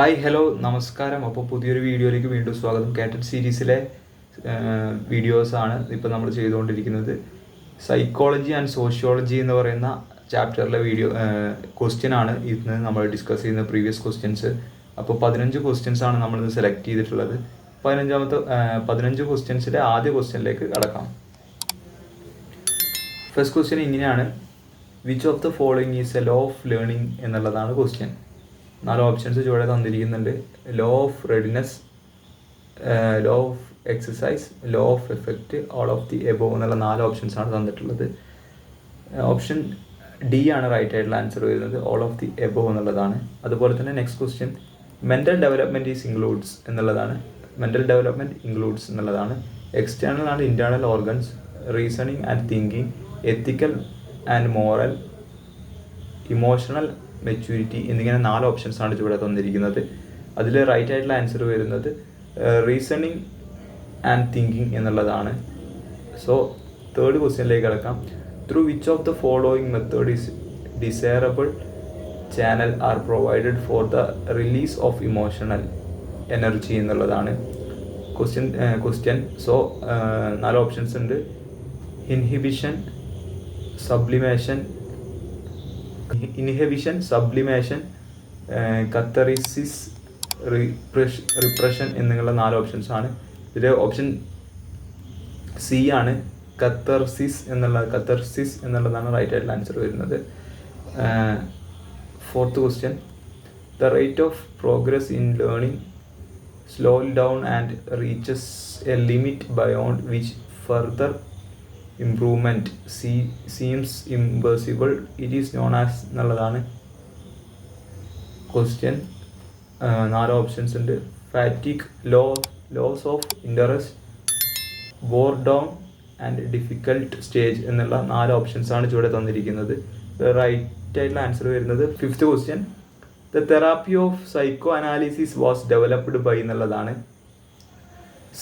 Hi hello നമസ്കാരം. അപ്പോൾ പുതിയൊരു വീഡിയോയിലേക്ക് വീണ്ടും സ്വാഗതം. കാറ്റഡ് സീരീസിലെ വീഡിയോസ് ആണ് ഇപ്പോൾ നമ്മൾ ചെയ്തുകൊണ്ടിരിക്കുന്നത്. സൈക്കോളജി ആൻഡ് സോഷ്യോളജി എന്ന് പറയുന്ന ചാപ്റ്ററിലെ വീഡിയോ ക്വസ്റ്റ്യൻ ആണ് ഇന്ന് നമ്മൾ ഡിസ്കസ് ചെയ്യുന്ന പ്രീവിയസ് ക്വസ്റ്റ്യൻസ് അപ്പോൾ പതിനഞ്ച് ക്വസ്റ്റ്യൻസ് ആണ് നമ്മൾ നമ്മളിന്ന് സെലക്ട് ചെയ്തിട്ടുള്ളത്. പതിനഞ്ചാമത്തെ പതിനഞ്ച് ക്വസ്റ്റ്യൻസിന്റെ ആദ്യ ക്വസ്റ്റ്യനിലേക്ക് കടക്കാം. ഫസ്റ്റ് ക്വസ്റ്റ്യൻ ഇങ്ങനെയാണ്. Which of the following is a law of learning എന്നുള്ളതാണ് ക്വസ്റ്റ്യൻ നാല് ഓപ്ഷൻസ് ചുവടെ തന്നിരിക്കുന്നുണ്ട്. Law of readiness law of exercise law of effect all of the above എന്നുള്ള നാല് ഓപ്ഷൻസ് ആണ് തന്നിട്ടുള്ളത്. ഓപ്ഷൻ ഡി ആണ് റൈറ്റ് ആയിട്ടുള്ള ആൻസർ വരുന്നത്. ഓൾ ഓഫ് ദി എബോ എന്നുള്ളതാണ്. അതുപോലെ തന്നെ next question mental development is includes എന്നുള്ളതാണ്. മെന്റൽ ഡെവലപ്മെന്റ് ഇൻക്ലൂഡ്സ് എന്നുള്ളതാണ്. External and internal organs reasoning and thinking ethical and moral emotional maturity എന്നിങ്ങനെ നാല് ഓപ്ഷൻസ് ആണ് ഇവിടെ തന്നിരിക്കുന്നത്. അതിൽ റൈറ്റ് ആയിട്ടുള്ള ആൻസർ വരുന്നത് റീസണിങ് ആൻഡ് തിങ്കിങ് എന്നുള്ളതാണ്. സോ തേർഡ് ക്വസ്റ്റ്യനിലേക്ക് കിടക്കാം. Through which of the following method is desirable channel are provided for the release of emotional energy എന്നുള്ളതാണ്. ക്വസ്റ്റ്യൻ ക്വസ്റ്റ്യൻ സോ നാല് ഓപ്ഷൻസ് ഉണ്ട്. Inhibition sublimation inhibition sublimation catharsis repression എന്നുള്ള നാല് options ആണ്. ഇതിൽ ഓപ്ഷൻ സി ആണ്. കത്തർസിസ് എന്നുള്ള കത്തർസിസ് എന്നുള്ളതാണ് റൈറ്റ് ആയിട്ടുള്ള ആൻസർ വരുന്നത്. Fourth question the rate of progress in learning slow down and reaches a limit beyond which further improvement see seems impossible it is known as എന്നുള്ളതാണ് ക്വസ്റ്റ്യൻ നാല് options ഉണ്ട്. Fatigue low loss of interest down and difficult stage എന്നുള്ള നാല് options ആണ് ചുവടെ തന്നിരിക്കുന്നത്. Right ആയിട്ടുള്ള answer വരുന്നത് fifth question the therapy of psychoanalysis was developed by എന്നുള്ളതാണ്.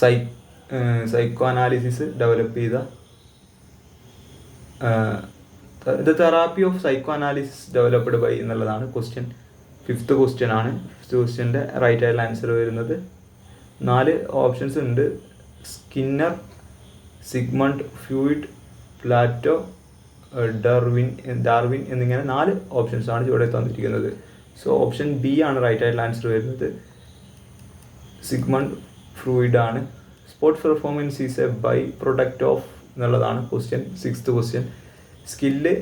സൈ സൈക്കോ അനാലിസിസ് ഡെവലപ്പ് ചെയ്ത the therapy of psychoanalysis developed by എന്നുള്ളതാണ് ക്വസ്റ്റ്യൻ ഫിഫ്ത്ത് ക്വസ്റ്റ്യൻ ആണ്. ഫിഫ്ത്ത് ക്വസ്റ്റ്യന്റെ റൈറ്റ് ആയിട്ടുള്ള ആൻസർ വരുന്നത്. നാല് ഓപ്ഷൻസ് ഉണ്ട്. Skinner Sigmund Freud Plato Darwin Darwin എന്നിങ്ങനെ നാല് ഓപ്ഷൻസ് ആണ് ഇവിടെ തന്നിരിക്കുന്നത്. സോ ഓപ്ഷൻ ബി ആണ് റൈറ്റ് ആയിട്ടുള്ള ആൻസർ വരുന്നത്. സിഗ്മണ്ട് ഫ്രൂയിഡ് ആണ്. Sports performance is a by product of എന്നുള്ളതാണ് question sixth question skill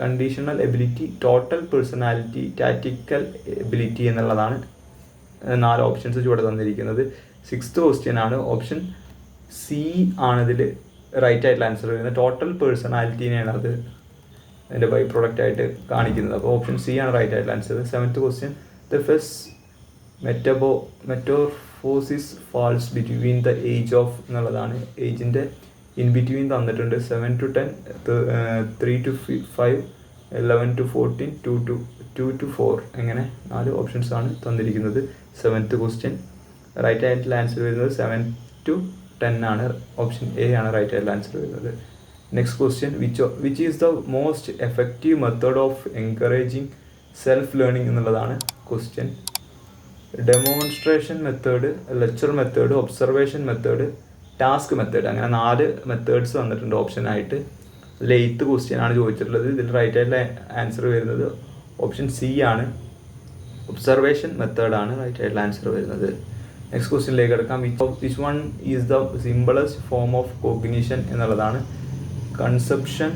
conditional ability total personality tactical ability എന്നുള്ളതാണ് നാല് ഓപ്ഷൻസ് ചുവടെ തന്നിരിക്കുന്നത്. സിക്സ്ത് ക്വസ്റ്റ്യൻ ആണ്. ഓപ്ഷൻ സി ആണ് ഇതിൽ റൈറ്റ് ആയിട്ടുള്ള ആൻസർ വരുന്നത്. ടോട്ടൽ പേഴ്സണാലിറ്റീനെയാണ് അത് അതിന്റെ ബൈ പ്രൊഡക്റ്റ് ആയിട്ട് കാണിക്കുന്നത്. അപ്പോൾ ഓപ്ഷൻ സി ആണ് റൈറ്റ് ആയിട്ടുള്ള answer seventh question the phase മെറ്റബോ metamorphosis falls between the age of എന്നുള്ളതാണ് ഏജിന്റെ ഇൻ ബിറ്റ്വീൻ തന്നിട്ടുണ്ട്. Seven to ten three to five eleven to fourteen two to two to four അങ്ങനെ നാല് ഓപ്ഷൻസ് ആണ് തന്നിരിക്കുന്നത്. Seventh question right ആയിട്ടുള്ള answer വരുന്നത് seven to ten ആണ്. ഓപ്ഷൻ എ ആണ് റൈറ്റ് ആയിട്ടുള്ള ആൻസർ വരുന്നത്. Next question which which is the most effective method of encouraging self learning എന്നുള്ളതാണ് question demonstration method lecture method observation method task method അങ്ങനെ നാല് methods വന്നിട്ടുണ്ട് option ആയിട്ട്. Eighth question ആണ് ചോദിച്ചിട്ടുള്ളത്. ഇതിൽ റൈറ്റ് ആയിട്ടുള്ള ആൻസർ വരുന്നത് ഓപ്ഷൻ സി ആണ്. ഒബ്സർവേഷൻ മെത്തേഡാണ് റൈറ്റ് ആയിട്ടുള്ള ആൻസർ വരുന്നത്. നെക്സ്റ്റ് ക്വസ്റ്റ്യനിലേക്ക് കിടക്കാം. Which of this one is the simplest form of cognition എന്നുള്ളതാണ്. കൺസെപ്ഷൻ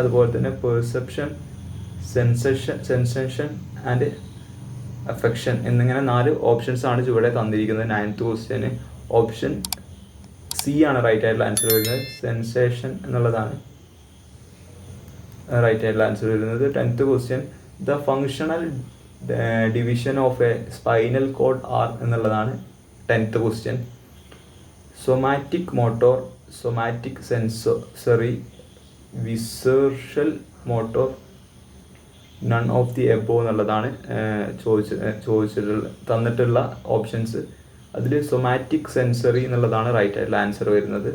അതുപോലെ തന്നെ perception sensation sensation and affection എന്നിങ്ങനെ നാല് ഓപ്ഷൻസ് ആണ് ചുവടെ തന്നിരിക്കുന്നത് നയൻത്ത് ക്വസ്റ്റ്യന് ഓപ്ഷൻ സി ആണ് റൈറ്റ് ആയിട്ടുള്ള ആൻസർ വരുന്നത്. സെൻസേഷൻ എന്നുള്ളതാണ്. റൈറ്റ് ആയിട്ടുള്ള ആൻസർ വരുന്നത്. Tenth question the functional division of a spinal cord are എന്നുള്ളതാണ് tenth question somatic motor somatic sensory visceral motor none of the above എന്നുള്ളതാണ് ചോദിച്ച ചോദിച്ചിട്ടുള്ള തന്നിട്ടുള്ള ഓപ്ഷൻസ് അതിൽ സൊമാറ്റിക് സെൻസറി എന്നുള്ളതാണ് റൈറ്റ് ആയിട്ടുള്ള ആൻസർ വരുന്നത്.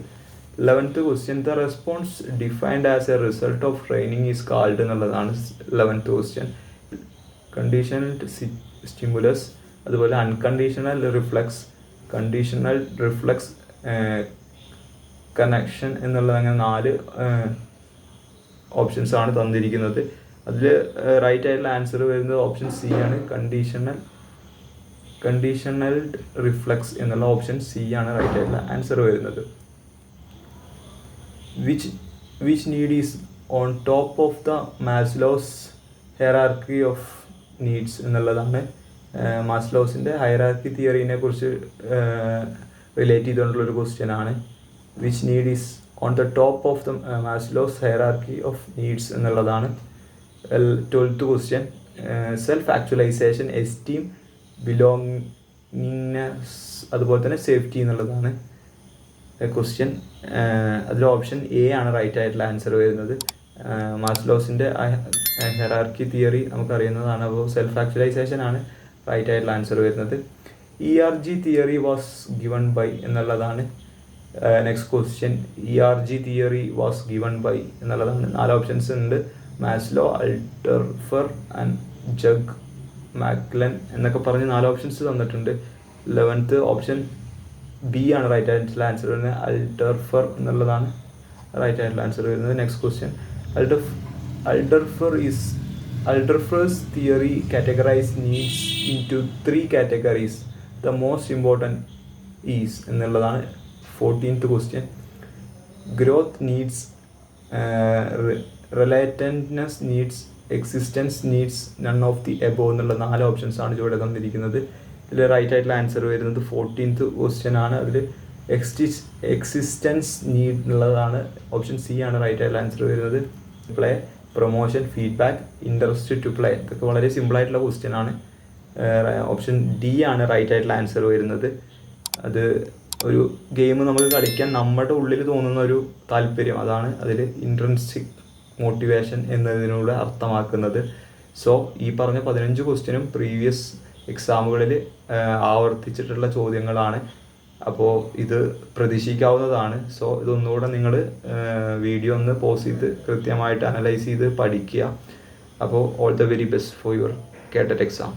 Eleventh question the response defined as a result of training is called എന്നുള്ളതാണ് ലെവൻത്ത് ക്വസ്റ്റ്യൻ കണ്ടീഷണൽ സ്റ്റിമുലസ് അതുപോലെ unconditional reflex conditional reflex connection എന്നുള്ളത് അങ്ങനെ നാല് ഓപ്ഷൻസാണ് തന്നിരിക്കുന്നത്. അതിൽ റൈറ്റ് ആയിട്ടുള്ള ആൻസർ വരുന്നത് ഓപ്ഷൻ സി ആണ്. കണ്ടീഷണൽ കണ്ടീഷണൽഡ് റിഫ്ലക്സ് എന്നുള്ള ഓപ്ഷൻ സി ആണ് റൈറ്റ് ആയിട്ടുള്ള ആൻസർ വരുന്നത്. Which which need is on top of the Maslow's hierarchy of needs എന്നുള്ളതാണ് മാസ്ലോസിന്റെ ഹൈറാർക്കി തിയറിനെ കുറിച്ച് റിലേറ്റ് ചെയ്തുകൊണ്ടുള്ളൊരു ക്വസ്റ്റ്യൻ ആണ്. Which need is on the top of the Maslow's hierarchy of needs എന്നുള്ളതാണ്. Twelfth question self actualization esteem belongingness അതുപോലെ തന്നെ safety എന്നുള്ളതാണ് ക്വസ്റ്റ്യൻ അതിൽ ഓപ്ഷൻ എ ആണ് റൈറ്റ് ആയിട്ടുള്ള ആൻസർ വരുന്നത്. മാസ്ലോസിന്റെ ഹെറാർക്കി തിയറി നമുക്കറിയുന്നതാണ്. അപ്പോൾ സെൽഫ് ആക്ച്വലൈസേഷൻ ആണ് റൈറ്റ് ആയിട്ടുള്ള ആൻസർ വരുന്നത്. E R G theory was given by എന്നുള്ളതാണ്. Next question E R G theory was given by എന്നുള്ളതാണ്. നാല് ഓപ്ഷൻസ് ഉണ്ട്. Maslow Alderfer and Jung McClelland എന്നൊക്കെ പറഞ്ഞ് നാല് ഓപ്ഷൻസ് തന്നിട്ടുണ്ട്. ലെവൻത്ത് ഓപ്ഷൻ ബി ആണ് റൈറ്റ് ആയിട്ടുള്ള ആൻസർ വരുന്നത്. അൾട്ടർഫർ എന്നുള്ളതാണ് റൈറ്റ് ആയിട്ടുള്ള ആൻസർ വരുന്നത്. Next question alder Alderfer is Alderfer's theory categorize needs in two three categories the most important is എന്നുള്ളതാണ് fourteenth question growth needs relatedness needs existence needs none of the above എന്നുള്ള നാല് options ആണ് ചുവടെ തന്നിരിക്കുന്നത്. ഇതിൽ right ആയിട്ടുള്ള answer വരുന്നത് fourteenth question ആണ്. അതിൽ എക്സിസ് എക്സിസ്റ്റൻസ് നീഡ് എന്നുള്ളതാണ് ഓപ്ഷൻ സി ആണ് റൈറ്റ് ആയിട്ടുള്ള ആൻസർ വരുന്നത്. Play promotion feedback interest to play ഇതൊക്കെ വളരെ സിമ്പിൾ ആയിട്ടുള്ള ക്വസ്റ്റ്യൻ ആണ്. ഓപ്ഷൻ ഡി ആണ് റൈറ്റ് ആയിട്ടുള്ള ആൻസർ വരുന്നത്. അത് ഒരു ഗെയിം നമുക്ക് കളിക്കാൻ നമ്മുടെ ഉള്ളിൽ തോന്നുന്ന ഒരു താല്പര്യം. അതാണ് അതിൽ ഇൻട്രൻസിക് മോട്ടിവേഷൻ എന്നതിനോട് അർത്ഥമാക്കുന്നത്. സോ ഈ പറഞ്ഞ പതിനഞ്ച് ക്വസ്റ്റ്യനും പ്രീവിയസ് എക്സാമുകളിൽ ആവർത്തിച്ചിട്ടുള്ള ചോദ്യങ്ങളാണ്. അപ്പോൾ ഇത് പ്രതീക്ഷിക്കാവുന്നതാണ്. സോ ഇതൊന്നുകൂടെ നിങ്ങൾ വീഡിയോ ഒന്ന് പോസ് ചെയ്ത് കൃത്യമായിട്ട് അനലൈസ് ചെയ്ത് പഠിക്കുക. അപ്പോൾ all the very best for your KTET exam